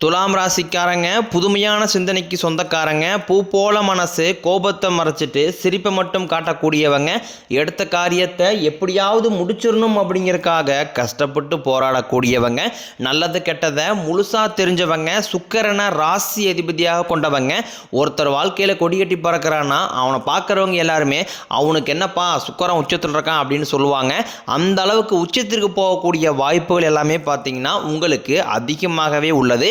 துலாம் ராசிக்காரங்க புதுமையான சிந்தனைக்கு சொந்தக்காரங்க பூ போல மனசு கோபத்தை மறைச்சிட்டு சிரிப்பை மட்டும் காட்டக்கூடியவங்க எடுத்த காரியத்தை எப்படியாவது முடிச்சிடணும் அப்படிங்கிறக்காக கஷ்டப்பட்டு போராடக்கூடியவங்க நல்லது கெட்டதை முழுசாக தெரிஞ்சவங்க சுக்கரனை ராசி அதிபதியாக கொண்டவங்க ஒருத்தர் வாழ்க்கையில் கொடிகட்டி பறக்கிறான்னா அவனை பார்க்குறவங்க எல்லாருமே அவனுக்கு என்னப்பா சுக்கரன் உச்சத்தில் இருக்கான் அப்படின்னு சொல்லுவாங்க. அந்த அளவுக்கு உச்சத்திற்கு போகக்கூடிய வாய்ப்புகள் எல்லாமே பார்த்தீங்கன்னா உங்களுக்கு அதிகமாகவே உள்ளது.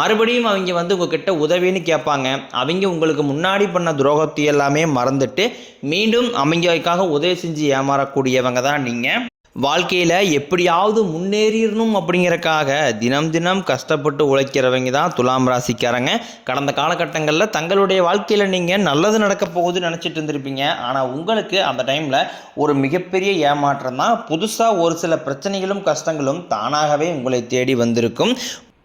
மறுபடியும் அவங்க வந்து உங்ககிட்ட உதவின்னு கேட்பாங்க. அவங்க உங்களுக்கு முன்னாடி பண்ண துரோகத்தை எல்லாமே மறந்துட்டு மீண்டும் அவங்களுக்காக உதவி செஞ்சு ஏமாறக்கூடியவங்க தான் நீங்கள் வாழ்க்கையில் எப்படியாவது முன்னேறிடணும் அப்படிங்கிறக்காக தினம் தினம் கஷ்டப்பட்டு உழைக்கிறவங்க தான் துலாம் ராசிக்காரங்க. கடந்த காலகட்டங்களில் தங்களுடைய வாழ்க்கையில் நீங்கள் நல்லது நடக்க போகுதுன்னு நினச்சிட்டு இருந்திருப்பீங்க. ஆனால் உங்களுக்கு அந்த டைமில் ஒரு மிகப்பெரிய ஏமாற்றம் தான். புதுசாக ஒரு சில பிரச்சனைகளும் கஷ்டங்களும் தானாகவே உங்களை தேடி வந்திருக்கும்.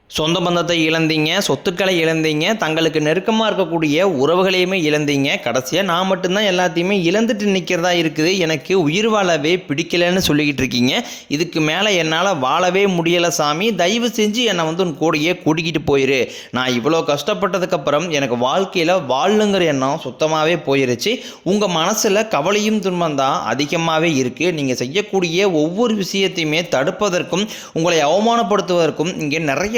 சொந்த பந்தத்தை இழந்தீங்க சொத்துக்களை இழந்தீங்க தங்களுக்கு நெருக்கமாக இருக்கக்கூடிய உறவுகளையுமே இழந்தீங்க. கடைசியாக நான் மட்டும்தான் எல்லாத்தையுமே இழந்துட்டு நிற்கிறதா இருக்குது. எனக்கு உயிர் வாழவே பிடிக்கலன்னு சொல்லிக்கிட்டு இருக்கீங்க. இதுக்கு மேலே என்னால் வாழவே முடியலை சாமி. தயவு செஞ்சு என்னை வந்து உன் கூடயே கூட்டிக்கிட்டு போயிரு. நான் இவ்வளோ கஷ்டப்பட்டதுக்கப்புறம் எனக்கு வாழ்க்கையில் வாழணுங்கிற எண்ணம் சுத்தமாகவே போயிருச்சு. உங்கள் மனசில் கவலையும் துன்பம் தான் அதிகமாகவே இருக்குது நீங்கள் செய்யக்கூடிய ஒவ்வொரு விஷயத்தையுமே தடுப்பதற்கும் உங்களை அவமானப்படுத்துவதற்கும் இங்கே நிறைய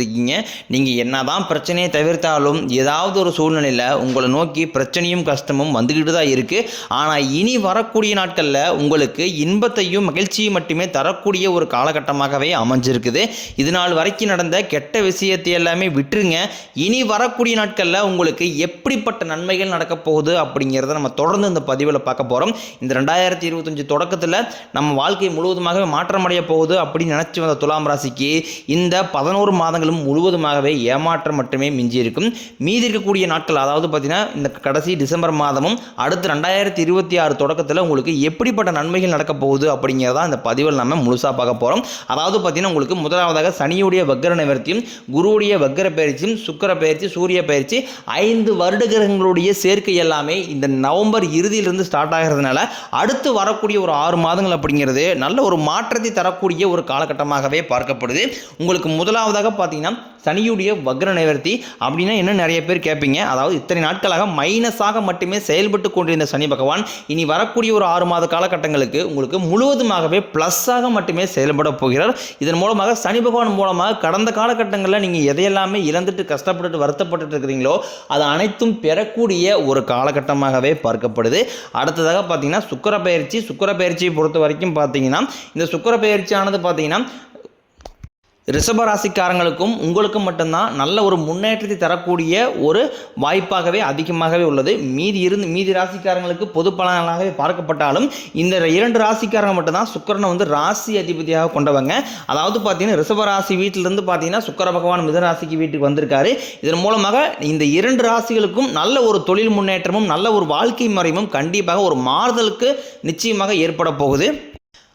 இருக்கீங்க. நீங்கள் என்னதான் பிரச்சனையை தவிர்த்தாலும் ஏதாவது ஒரு சூழ்நிலையில் உங்களை நோக்கி பிரச்சனையும் கஷ்டமும் வந்துக்கிட்டு தான் இருக்குது ஆனால் இனி வரக்கூடிய நாட்களில் உங்களுக்கு இன்பத்தையும் மகிழ்ச்சியும் மட்டுமே தரக்கூடிய ஒரு காலகட்டமாகவே அமைஞ்சிருக்குது. இது நாள் வரைக்கும் நடந்த கெட்ட விஷயத்தை எல்லாமே விட்டுருங்க. இனி வரக்கூடிய நாட்களில் உங்களுக்கு எப்படிப்பட்ட நன்மைகள் நடக்க போகுது அப்படிங்கிறத நம்ம தொடர்ந்து இந்த பதிவில் பார்க்க போகிறோம் இந்த ரெண்டாயிரத்தி இருபத்தஞ்சு தொடக்கத்தில் நம்ம வாழ்க்கை முழுவதுமாகவே மாற்றமடைய போகுது அப்படின்னு நினச்சி வந்த துலாம் ராசிக்கு இந்த பதினோரு நாட்களும் முழுவதுமாகவே ஏமாற்றம் மட்டுமே மிஞ்சி இருக்கும் மீதி இருக்கக்கூடிய நாட்கள் அதாவது பார்த்தீங்கன்னா இந்த கடைசி டிசம்பர் மாதமும் அடுத்து ரெண்டாயிரத்தி இருபத்தி ஆறு தொடக்கத்தில் உங்களுக்கு எப்படிப்பட்ட நன்மைகள் நடக்க போகுது அப்படிங்கிறதா இந்த பதிவில் நம்ம முழுசாக பார்க்க போகிறோம் அதாவது பார்த்தீங்கன்னா உங்களுக்கு முதலாவதாக சனியுடைய வக்கர நிவர்த்தியும் குருவுடைய வக்கர பயிற்சியும் சுக்கிர பயிற்சி சூரிய பயிற்சி ஐந்து வருட கிரகங்களுடைய சேர்க்கை எல்லாமே இந்த நவம்பர் இறுதியிலிருந்து ஸ்டார்ட் ஆகிறதுனால அடுத்து வரக்கூடிய ஒரு ஆறு மாதங்கள் அப்படிங்கிறது நல்ல ஒரு மாற்றத்தை தரக்கூடிய ஒரு காலகட்டமாகவே பார்க்கப்படுது. உங்களுக்கு முதலாவதாக பார்த்தீங்கன்னா சனியுடைய வக்ர நிவர்த்தி அப்படின்னா என்ன நிறைய பேர் கேட்பீங்க. அதாவது இத்தனை நாட்களாக மைனஸாக மட்டுமே செயல்பட்டு கொண்டிருந்த சனி பகவான் இனி வரக்கூடிய ஒரு ஆறு மாத காலகட்டங்களுக்கு உங்களுக்கு முழுவதுமாகவே ப்ளஸ்ஸாக மட்டுமே செயல்பட போகிறார். இதன் மூலமாக சனி பகவான் மூலமாக கடந்த காலகட்டங்களில் நீங்கள் எதையெல்லாமே இழந்துட்டு கஷ்டப்பட்டுட்டு வருத்தப்பட்டுட்டு இருக்கிறீங்களோ அது அனைத்தும் பெறக்கூடிய ஒரு காலகட்டமாகவே பார்க்கப்படுது. அடுத்ததாக பார்த்தீங்கன்னா சுக்கர பயிற்சி சுக்கர பயிற்சியை பொறுத்த வரைக்கும் பார்த்தீங்கன்னா இந்த சுக்கர பயிற்சியானது பார்த்தீங்கன்னா ரிஷபராசிக்காரங்களுக்கும் உங்களுக்கும் மட்டும்தான் நல்ல ஒரு முன்னேற்றத்தை தரக்கூடிய ஒரு வாய்ப்பாகவே அதிகமாகவே உள்ளது. மீதி இருந்து மீதி ராசிக்காரங்களுக்கு பொது பலனாகவே பார்க்கப்பட்டாலும் இந்த இரண்டு ராசிக்காரங்க மட்டும்தான் சுக்கரனை வந்து ராசி அதிபதியாக கொண்டவங்க. அதாவது பார்த்தீங்கன்னா ரிஷபராசி வீட்டிலிருந்து பார்த்தீங்கன்னா சுக்கர பகவான் மிதராசிக்கு வீட்டுக்கு வந்திருக்காரு. இதன் மூலமாக இந்த இரண்டு ராசிகளுக்கும் நல்ல ஒரு தொழில் முன்னேற்றமும் நல்ல ஒரு வாழ்க்கை முறையும் கண்டிப்பாக ஒரு மாறுதலுக்கு நிச்சயமாக ஏற்பட போகுது.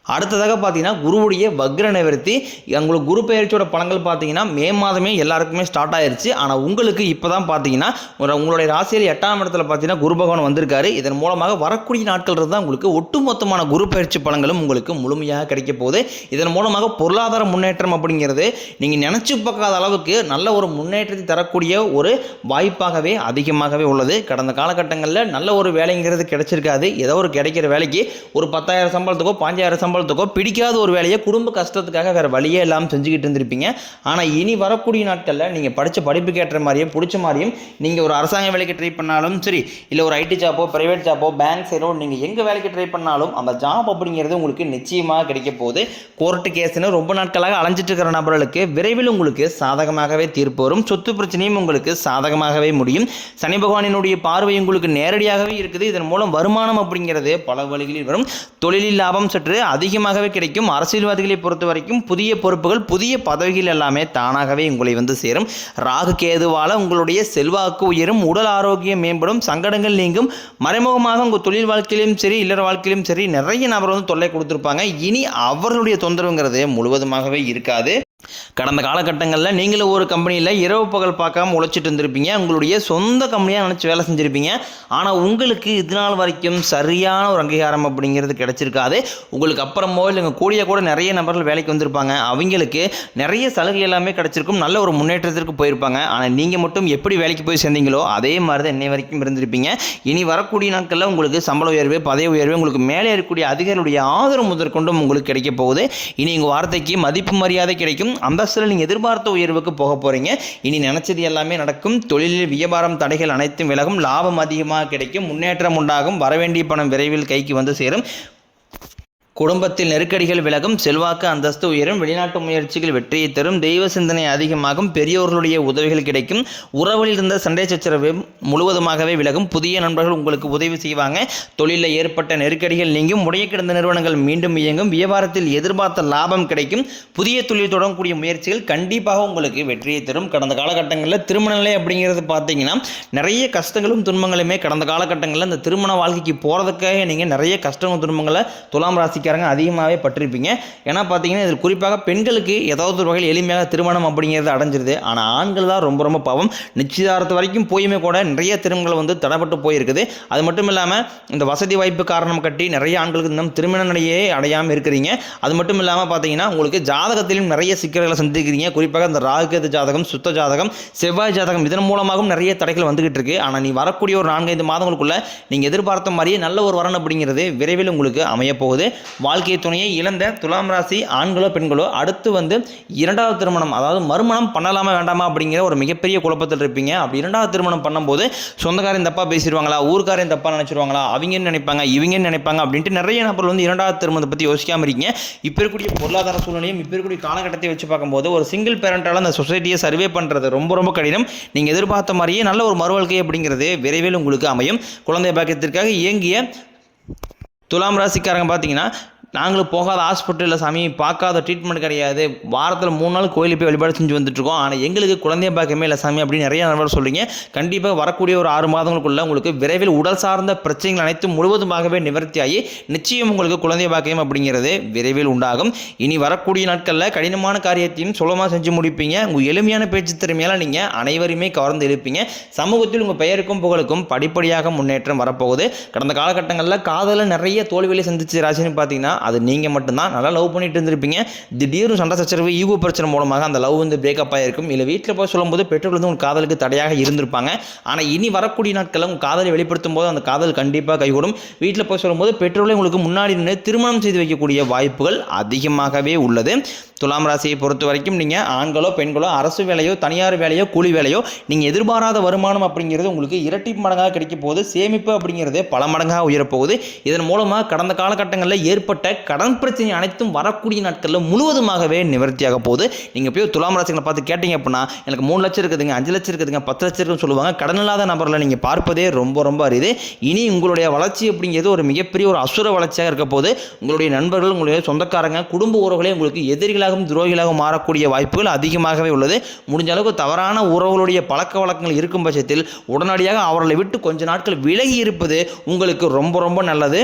அடுத்ததாக பார்த்தீங்கன்னா குருவுடைய வக்ர நிவர்த்தி. உங்களுக்கு குரு பயிற்சியோட பலன்கள் பார்த்தீங்கன்னா மே மாதமே எல்லாருக்குமே ஸ்டார்ட் ஆயிருச்சு. ஆனால் உங்களுக்கு இப்போ தான் பார்த்தீங்கன்னா ஒரு- உங்களுடைய ராசியில் எட்டாம் இடத்துல பார்த்தீங்கன்னா குரு பகவான் வந்திருக்காரு. இதன் மூலமாக வரக்கூடிய நாட்கள் தான் உங்களுக்கு ஒட்டுமொத்தமான குரு பயிற்சி பலன்களும் உங்களுக்கு முழுமையாக கிடைக்க போகுது. இதன் மூலமாக பொருளாதார முன்னேற்றம் அப்படிங்கிறது நீங்கள் நினச்சி பார்க்காத அளவுக்கு நல்ல ஒரு முன்னேற்றத்தை தரக்கூடிய ஒரு வாய்ப்பாகவே அதிகமாகவே உள்ளது. கடந்த காலகட்டங்களில் நல்ல ஒரு வேலைங்கிறது கிடைச்சிருக்காது. ஏதோ ஒரு கிடைக்கிற வேலைக்கு ஒரு பத்தாயிரம் சம்பளத்துக்கோ பாஞ்சாயிரம் சம்பளம் சம்பளத்துக்கோ பிடிக்காத ஒரு வேலையை குடும்ப கஷ்டத்துக்காக வேறு வழியே இல்லாமல் செஞ்சுக்கிட்டு இருந்திருப்பீங்க. ஆனால் இனி வரக்கூடிய நாட்களில் நீங்கள் படித்த படிப்புக்கு ஏற்ற மாதிரியும் பிடிச்ச மாதிரியும் நீங்கள் ஒரு அரசாங்க வேலைக்கு ட்ரை பண்ணாலும் சரி இல்லை ஒரு ஐடி ஜாப்போ ப்ரைவேட் ஜாப்போ பேங்க் சைடோ நீங்கள் எங்கே வேலைக்கு ட்ரை பண்ணாலும் அந்த ஜாப் அப்படிங்கிறது உங்களுக்கு நிச்சயமாக கிடைக்க போகுது. கோர்ட்டு கேஸ்னு ரொம்ப நாட்களாக அலைஞ்சிட்டு இருக்கிற நபர்களுக்கு விரைவில் உங்களுக்கு சாதகமாகவே தீர்ப்பு வரும். சொத்து பிரச்சனையும் உங்களுக்கு சாதகமாகவே முடியும். சனி பகவானினுடைய பார்வை உங்களுக்கு நேரடியாகவே இருக்குது. இதன் மூலம் வருமானம் அப்படிங்கிறது பல வழிகளில் வரும். தொழிலில் லாபம் சற்று அதிகமாகவே கிடைக்கும். அரசியல்வாதிகளை பொறுத்த வரைக்கும் புதிய பொறுப்புகள் புதிய பதவிகள் எல்லாமே தானாகவே உங்களை வந்து சேரும். ராகு கேதுவால உங்களுடைய செல்வாக்கு உயரும் உடல் ஆரோக்கியம் மேம்படும் சங்கடங்கள் நீங்கும். மறைமுகமாக உங்கள் தொழில் வாழ்க்கையிலும் சரி இல்லற வாழ்க்கையிலும் சரி நிறைய நபர் வந்து தொல்லை கொடுத்துருப்பாங்க. இனி அவர்களுடைய தொந்தரவுங்கிறது முழுவதுமாகவே இருக்காது. கடந்த காலகட்டங்களில் நீங்களும் ஒரு கம்பெனியில் இரவு பகல் பார்க்காம உழைச்சிட்டு இருந்திருப்பீங்க. உங்களுடைய சொந்த கம்பெனியாக நினச்சி வேலை செஞ்சுருப்பீங்க. ஆனால் உங்களுக்கு இது நாள் வரைக்கும் சரியான ஒரு அங்கீகாரம் அப்படிங்கிறது கிடச்சிருக்காது. உங்களுக்கு அப்புறமோ இல்லைங்க கூடிய கூட நிறைய நபர்கள் வேலைக்கு வந்திருப்பாங்க. அவங்களுக்கு நிறைய சலுகை எல்லாமே கிடச்சிருக்கும். நல்ல ஒரு முன்னேற்றத்திற்கு போயிருப்பாங்க. ஆனால் நீங்கள் மட்டும் எப்படி வேலைக்கு போய் சேர்ந்தீங்களோ அதே மாதிரி தான் இன்னை வரைக்கும் இருந்திருப்பீங்க. இனி வரக்கூடிய நாட்களில் உங்களுக்கு சம்பள உயர்வு பதவி உயர்வு உங்களுக்கு மேலே இருக்கக்கூடிய அதிகாரிகளுடைய ஆதரவு முதற்கொண்டும் உங்களுக்கு கிடைக்க போகுது. இனி உங்கள் வார்த்தைக்கு மதிப்பு மரியாதை கிடைக்கும். அந்தஸ்தில் நீங்கள் எதிர்பார்த்த உயர்வுக்கு போக போகிறீங்க இனி நினச்சது எல்லாமே நடக்கும். தொழிலில் வியாபாரம் தடைகள் அனைத்தும் விலகும். லாபம் அதிகமாக கிடைக்கும். முன்னேற்றம் உண்டாகும். வரவேண்டிய பணம் விரைவில் கைக்கு வந்து சேரும். குடும்பத்தில் நெருக்கடிகள் விலகும் செல்வாக்கு அந்தஸ்து உயரும் வெளிநாட்டு முயற்சிகள் வெற்றியை தரும் தெய்வ சிந்தனை அதிகமாகும் பெரியோர்களுடைய உதவிகள் கிடைக்கும் உறவில் இருந்த சண்டை சச்சரவு முழுவதுமாகவே விலகும் புதிய நண்பர்கள் உங்களுக்கு உதவி செய்வாங்க. தொழிலில் ஏற்பட்ட நெருக்கடிகள் நீங்கும் முடைய கிடந்த நிறுவனங்கள் மீண்டும் இயங்கும் வியாபாரத்தில் எதிர்பார்த்த லாபம் கிடைக்கும் புதிய தொழில் தொடங்கக்கூடிய முயற்சிகள் கண்டிப்பாக உங்களுக்கு வெற்றியை தரும். கடந்த காலகட்டங்களில் திருமண நிலை அப்படிங்கிறது பார்த்தீங்கன்னா நிறைய கஷ்டங்களும் துன்பங்களுமே கடந்த காலகட்டங்களில் அந்த திருமண வாழ்க்கைக்கு போகிறதுக்காக நீங்கள் நிறைய கஷ்டங்கள் துன்பங்களை துலாம் ராசிக்காரங்க அதிகமாகவே பட்டிருப்பீங்க. ஏன்னா பார்த்தீங்கன்னா இதில் குறிப்பாக பெண்களுக்கு ஏதாவது ஒரு வகையில் எளிமையாக திருமணம் அப்படிங்கிறது அடைஞ்சிருது. ஆனால் ஆண்கள் தான் ரொம்ப ரொம்ப பாவம். நிச்சயதார்த்த வரைக்கும் போயுமே கூட நிறைய திருமணங்கள் வந்து தடைப்பட்டு போயிருக்குது. அது மட்டும் இல்லாமல் இந்த வசதி வாய்ப்பு காரணம் கட்டி நிறைய ஆண்களுக்கு இன்னும் திருமண நிலையே அடையாமல் இருக்கிறீங்க. அது மட்டும் இல்லாமல் பார்த்தீங்கன்னா உங்களுக்கு ஜாதகத்திலும் நிறைய சிக்கல்களை சந்திக்கிறீங்க. குறிப்பாக இந்த ராகுகேது ஜாதகம் சுத்த ஜாதகம் செவ்வாய் ஜாதகம் இதன் மூலமாகவும் நிறைய தடைகள் வந்துகிட்டு இருக்கு. ஆனால் நீ வரக்கூடிய ஒரு நான்கைந்து மாதங்களுக்குள்ள நீங்கள் எதிர்பார்த்த மாதிரியே நல்ல ஒரு வரன் அப்படிங்கிறது விரைவில் உங்களுக்கு அமையப்போகுது வாழ்க்கை துணையை இழந்த துலாம் ராசி ஆண்களோ பெண்களோ அடுத்து வந்து இரண்டாவது திருமணம் அதாவது மறுமணம் பண்ணலாமா வேண்டாமா அப்படிங்கிற ஒரு மிகப்பெரிய குழப்பத்தில் இருப்பீங்க. அப்படி இரண்டாவது திருமணம் பண்ணும்போது சொந்தக்காரன் தப்பாக பேசிடுவாங்களா ஊர்க்காரன் தப்பாக நினச்சிருவாங்களா அவங்கன்னு நினைப்பாங்க இவங்கன்னு நினைப்பாங்க அப்படின்ட்டு நிறைய நபர்கள் வந்து இரண்டாவது திருமணத்தை பற்றி யோசிக்காமல் இருக்கீங்க. இப்போ இருக்கக்கூடிய பொருளாதார சூழ்நிலையும் இப்போ இருக்கக்கூடிய காலகட்டத்தை வச்சு பார்க்கும்போது ஒரு சிங்கிள் பேரண்டால் அந்த சொசைட்டியை சர்வே பண்ணுறது ரொம்ப ரொம்ப கடினம். நீங்கள் எதிர்பார்த்த மாதிரியே நல்ல ஒரு மறுவாழ்க்கை அப்படிங்கிறது விரைவில் உங்களுக்கு அமையும். குழந்தை பாக்கியத்திற்காக இயங்கிய துலாம் ராசிக்காரங்க பார்த்தீங்கன்னா நாங்களும் போகாத ஹாஸ்பிட்டலில் சாமி பார்க்காத ட்ரீட்மெண்ட் கிடையாது. வாரத்தில் மூணு நாள் கோயிலுக்கு போய் வழிபாடு செஞ்சு வந்துட்டுருக்கோம். ஆனால் எங்களுக்கு குழந்தைய பார்க்கமே இல்லை சாமி அப்படின்னு நிறைய நண்பர் சொல்கிறீங்க கண்டிப்பாக வரக்கூடிய ஒரு ஆறு மாதங்களுக்குள்ள உங்களுக்கு விரைவில் உடல் சார்ந்த பிரச்சனைகள் அனைத்தும் முழுவதுமாகவே நிவர்த்தியாகி நிச்சயம் உங்களுக்கு குழந்தை பாக்கியம் அப்படிங்கிறது விரைவில் உண்டாகும். இனி வரக்கூடிய நாட்களில் கடினமான காரியத்தையும் சுலமாக செஞ்சு முடிப்பீங்க. உங்கள் எளிமையான பேச்சு திறமையால் நீங்கள் அனைவருமே கவர்ந்து இருப்பீங்க சமூகத்தில் உங்கள் பெயருக்கும் புகழுக்கும் படிப்படியாக முன்னேற்றம் வரப்போகுது. கடந்த காலகட்டங்களில் காதலில் நிறைய தோல்விகளை சந்திச்சு ராசின்னு பார்த்தீங்கன்னா அது நீங்கள் மட்டும்தான். நல்லா லவ் பண்ணிட்டு இருந்திருப்பீங்க. திடீர்னு சண்டை சச்சரவு ஈகோ பிரச்சனை மூலமாக அந்த லவ் வந்து பிரேக்கப் ஆகிருக்கும் இல்லை வீட்டில் போய் சொல்லும்போது பெற்றோர் வந்து உங்கள் காதலுக்கு தடையாக இருந்திருப்பாங்க. ஆனால் இனி வரக்கூடிய நாட்களில் உங்கள் காதலை வெளிப்படுத்தும் போது அந்த காதல் கண்டிப்பாக கைகூடும். வீட்டில் போய் சொல்லும்போது பெற்றோர்களே உங்களுக்கு முன்னாடி நின்று திருமணம் செய்து வைக்கக்கூடிய வாய்ப்புகள் அதிகமாகவே உள்ளது. துலாம் ராசியை பொறுத்த வரைக்கும் நீங்கள் ஆண்களோ பெண்களோ அரசு வேலையோ தனியார் வேலையோ கூலி வேலையோ நீங்கள் எதிர்பாராத வருமானம் அப்படிங்கிறது உங்களுக்கு இரட்டி மடங்காக கிடைக்க போகுது. சேமிப்பு அப்படிங்கிறது பல மடங்காக உயரப்போகுது இதன் மூலமாக கடந்த காலகட்டங்களில் ஏற்பட்ட கடன் பிரச்சனை அனைத்தும் வரக்கூடிய நாட்களில் முழுவதுமாகவே நிவர்த்தியாக போகுது. நீங்கள் போய் துலாம் ராசிகளை பார்த்து கேட்டீங்க அப்படின்னா எனக்கு மூணு லட்சம் இருக்குதுங்க அஞ்சு லட்சம் இருக்குதுங்க பத்து லட்சம் இருக்குன்னு சொல்லுவாங்க. கடன் இல்லாத நபரில் நீங்கள் பார்ப்பதே ரொம்ப ரொம்ப அரிது. இனி உங்களுடைய வளர்ச்சி அப்படிங்கிறது ஒரு மிகப்பெரிய ஒரு அசுர வளர்ச்சியாக இருக்க போது உங்களுடைய நண்பர்கள் உங்களுடைய சொந்தக்காரங்க குடும்ப உறவுகளே உங்களுக்கு எதிரிகளாகவும் துரோகிகளாகவும் மாறக்கூடிய வாய்ப்புகள் அதிகமாகவே உள்ளது. முடிஞ்ச அளவுக்கு தவறான உறவுகளுடைய பழக்க வழக்கங்கள் இருக்கும் பட்சத்தில் உடனடியாக அவர்களை விட்டு கொஞ்ச நாட்கள் விலகி இருப்பது உங்களுக்கு ரொம்ப ரொம்ப நல்லது.